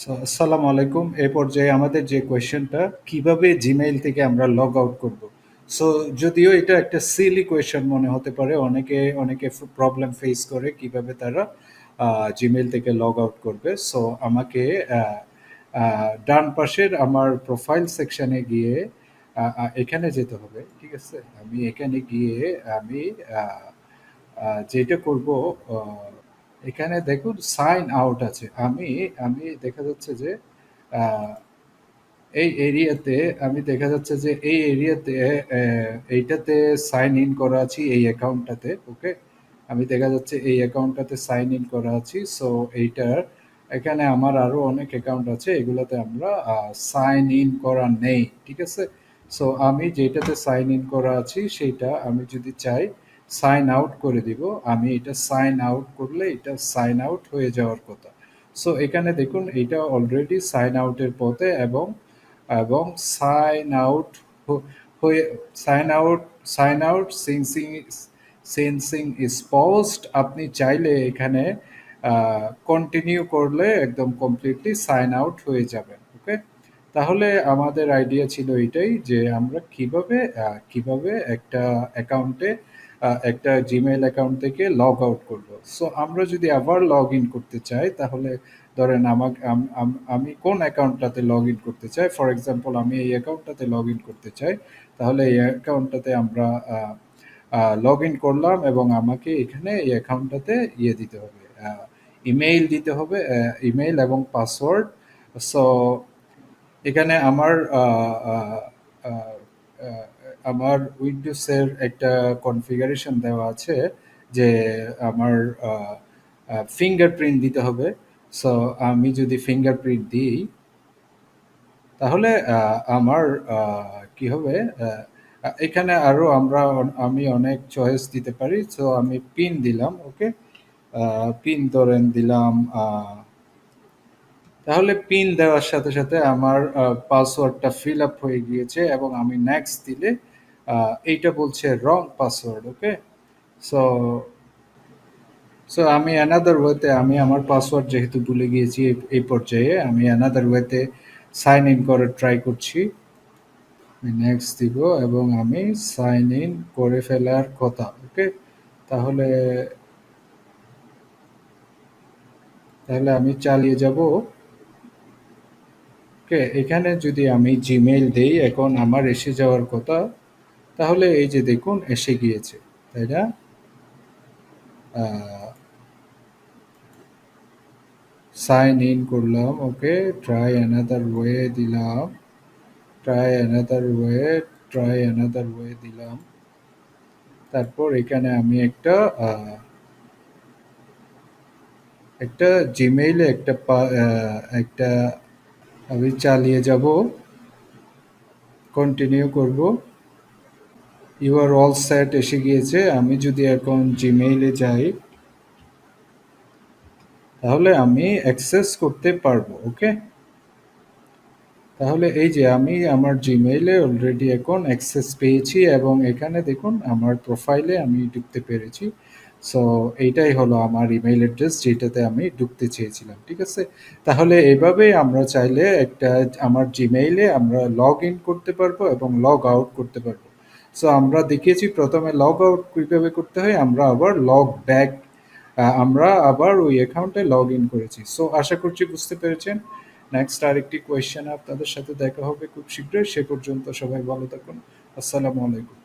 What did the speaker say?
আসসালামু আলাইকুম। এ পর্যায়ে আমাদের যে কোয়েশ্চেনটা, কীভাবে জিমেইল থেকে আমরা লগ আউট করব? সো যদিও এটা একটা সিলি কোয়েশ্চেন মনে হতে পারে, অনেকে অনেকে প্রবলেম ফেস করে কীভাবে তারা জিমেইল থেকে লগ আউট করবে সো আমাকে ডান পাশের আমার প্রোফাইল সেকশনে গিয়ে এখানে যেতে হবে, ঠিক আছে আমি এখানে গিয়ে আমি যেটা করব এখানে দেখুন সাইন আউট আছে। আমি আমি দেখা যাচ্ছে যে এই এরিয়াতে আমি দেখা যাচ্ছে যে, এই এরিয়াতে এইটাতে সাইন ইন করা আছি, এই অ্যাকাউন্টটাতে ওকে আমি দেখা যাচ্ছে এই অ্যাকাউন্টটাতে সাইন ইন করা আছি সো এইটার, এখানে আমার আরও অনেক অ্যাকাউন্ট আছে, এগুলোতে আমরা সাইন ইন করা নেই, ঠিক আছে? সো আমি যেটাতে সাইন ইন করা আছি, সেইটা আমি যদি চাই সাইন আউট করে দিব। আমি এটা সাইন আউট করলে এটা সাইন আউট হয়ে যাওয়ার কথা। সো, এখানে দেখুন এটা অলরেডি সাইন আউটের পথে এবং এবং সাইন আউট হয়ে, sign out sign out, syncing, sensing is post আপনি চাইলে এখানে কন্টিনিউ করলে একদম কমপ্লিটলি সাইন আউট হয়ে যাবেন ওকে তাহলে আমাদের আইডিয়া ছিল এটাই যে আমরা কীভাবে কীভাবে একটা অ্যাকাউন্টে একটা জিমেইল অ্যাকাউন্ট থেকে লগ আউট করব। সো আমরা যদি আবার লগ ইন করতে চাই, তাহলে ধরেন আমাকে আমি কোন অ্যাকাউন্টটাতে লগ ইন করতে চাই? ফর এক্সাম্পল আমি এই অ্যাকাউন্টটাতে লগ ইন করতে চাই, তাহলে এই অ্যাকাউন্টটাতে আমরা লগ ইন করলাম এবং আমাকে এখানে এই অ্যাকাউন্টটাতে ইয়ে দিতে হবে ইমেইল দিতে হবে ইমেইল এবং পাসওয়ার্ড সো এখানে আমার আমার উইন্ডোজের একটা কনফিগারেশন দেওয়া আছে যে আমার ফিঙ্গারপ্রিন্ট দিতে হবে। সো আমি যদি ফিঙ্গারপ্রিন্ট দিই, তাহলে আমার কি হবে এখানে আরও আমরা আমি অনেক চয়েস দিতে পারি। সো আমি পিন দিলাম ওকে পিন ধরেন দিলাম তাহলে পিন দেওয়ার সাথে সাথে আমার পাসওয়ার্ডটা ফিল আপ হয়ে গিয়েছে এবং আমি নেক্সট দিলে এইটা বলছে wrong password okay so so আমি অ্যানাদার ওয়েতে আমি আমার পাসওয়ার্ড যেহেতু ভুলে গিয়েছি এই পর্যায়ে, আমি অ্যানাদার ওয়েতে সাইন ইন করার ট্রাই করছি। নেক্সট দিব এবং আমি সাইন ইন করে ফেলার কথা ওকে তাহলে তাহলে আমি চালিয়ে যাব। ওকে এখানে যদি আমি জিমেইল দেই, এখন আমার এসে যাওয়ার কথা। তাহলে এই যে দেখুন, এসে গিয়েছে, তাই না? সাইন ইন করলাম ওকে ট্রাই অ্যানাদার ওয়ে দিলাম try another way try another way দিলাম। তারপর এখানে আমি একটা একটা জিমেইলে একটা একটা আমি চালিয়ে যাব কন্টিনিউ করব। ইউ আর অল সেট এসে গিয়েছে। আমি যদি এখন জিমেইলে যাই, তাহলে আমি অ্যাক্সেস করতে পারব, ওকে? তাহলে এই যে আমি আমার জিমেইলে অলরেডি এখন অ্যাক্সেস পেয়েছি এবং এখানে দেখুন আমার প্রোফাইলে আমি ঢুকতে পেরেছি। সো এইটাই হলো আমার ইমেইল অ্যাড্রেস যেটাতে আমি ঢুকতে চেয়েছিলাম, ঠিক আছে? তাহলে এভাবে আমরা চাইলে একটা আমার জিমেইলে আমরা লগ ইন করতে পারব এবং লগ আউট করতে পারব। সো আমরা দেখিয়েছি প্রথমে লগ আউট কীভাবে করতে হয়, আমরা আবার লগ ব্যাক আমরা আবার ওই অ্যাকাউন্টে লগ ইন করেছি। সো আশা করছি বুঝতে পেরেছেন। নেক্সট আরেকটি কোয়েশ্চেন আপনাদের সাথে দেখা হবে খুব শীঘ্রই। সে পর্যন্ত সবাই ভালো থাকুন। আসসালামু আলাইকুম।